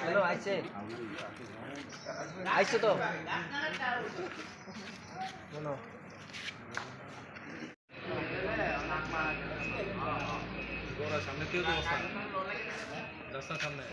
Hello আইছে আইছে তো বলো সামনে কেউ রাস্তার সামনে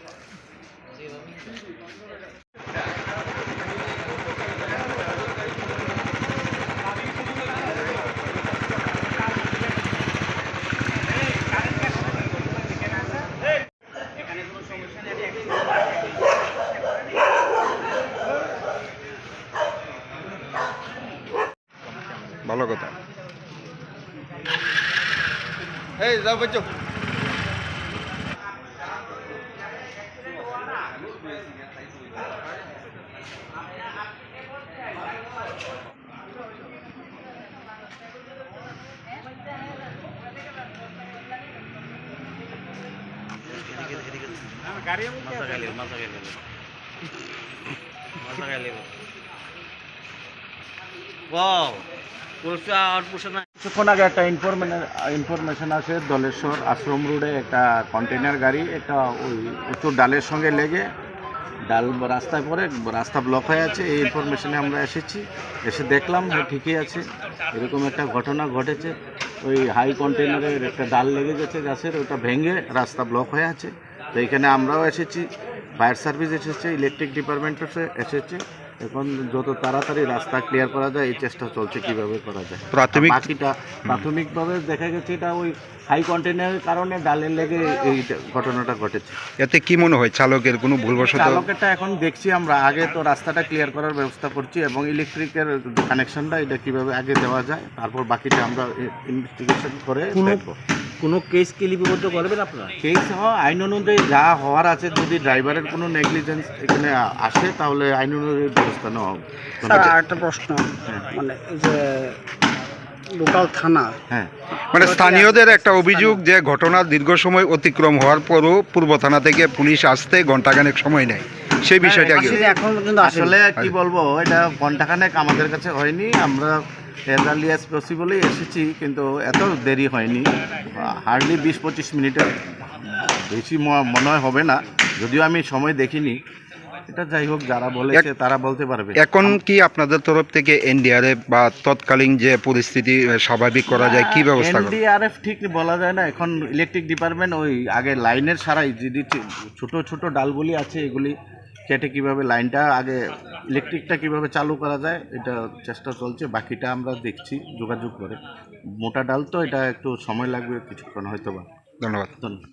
ভালো কথা। এই যাও বাচ্চো। ওয়াও পুরস্কার আর পুরস্কার কিছুক্ষণ আগে একটা ইনফরমেশন আছে দলেশ্বর আশ্রম রোডে একটা কন্টেনার গাড়ি, একটা ওই উঁচু ডালের সঙ্গে লেগে ডাল রাস্তায় পরে রাস্তা ব্লক হয়ে আছে। এই ইনফরমেশনে আমরা এসেছি, এসে দেখলাম ঠিকই আছে। এরকম একটা ঘটনা ঘটেছে। ওই হাই কন্টেনারের একটা ডাল লেগে গেছে গাছের, ওটা ভেঙে রাস্তা ব্লক হয়ে আছে। তো এখানে আমরাও এসেছি ফায়ার সার্ভিস এসেছে ইলেকট্রিক ডিপার্টমেন্ট এসেছে। এখন যত তাড়াতাড়ি রাস্তা ক্লিয়ার করা যায় এই চেষ্টা চলছে কীভাবে করা যায়। প্রাথমিক বাকিটা প্রাথমিকভাবে দেখা গেছে এটা ওই হাই কন্টেনারের কারণে ডালের লেগে এই ঘটনাটা ঘটেছে। এতে কি মনে হয় চালকের কোনো ভুলবশত চালকেরটা এখন দেখছি আমরা। আগে তো রাস্তাটা ক্লিয়ার করার ব্যবস্থা করছি এবং ইলেকট্রিকের কানেকশনটা এটা কীভাবে আগে দেওয়া যায় তারপর বাকিটা আমরা ইনভেস্টিগেশন করে দেখব। কোনো কেস কি লিপিবদ্ধ করবেন আপনারা? কেস হওয়া আইন অনুযায়ী যা হওয়ার আছে যদি ড্রাইভারের কোনো নেগলিজেন্স এখানে আসে তাহলে আইন অনুযায়ী ব্যবস্থা নেওয়া হবে। একটা প্রশ্ন। মানে যে লোকাল থানা হ্যাঁ। মানে স্থানীয়দের একটা অভিযোগ যে ঘটনা দীর্ঘ সময় অতিক্রম হওয়ার পরও পূর্ব থানা থেকে পুলিশ আসতে ঘন্টাখানেক সময় নেয়। সেই বিষয়টা পর্যন্ত আসলে আসলে কি বলব এটা ঘন্টাখানেক আমাদের কাছে হয়নি। আমরা এজ আর্লি অ্যাজ পসিবলই এসেছি কিন্তু এত দেরি হয়নি। হার্ডলি বিশ পঁচিশ মিনিটের বেশি মনে হয় হবে না। যদিও আমি সময় দেখিনি। এটা যাই হোক যারা বলেছে তারা বলতে পারবে। এখন কি আপনাদের তরফ থেকে এনডিআরএফ বা তৎকালীন যে পরিস্থিতি স্বাভাবিক করা যায় কি ব্যবস্থা এনডিআরএফ ঠিক বলা যায় না। এখন ইলেকট্রিক ডিপার্টমেন্ট ওই আগে লাইনের সারাই যদি ছোট ছোট ডালগুলি আছে এগুলি কেটে কীভাবে লাইনটা আগে ইলেকট্রিকটা কীভাবে চালু করা যায় এটা চেষ্টা চলছে। বাকিটা আমরা দেখছি যোগাযোগ করে। মোটা ডাল তো এটা একটু সময় লাগবে কিছুক্ষণ হয়তো বা ধন্যবাদ। ধন্যবাদ।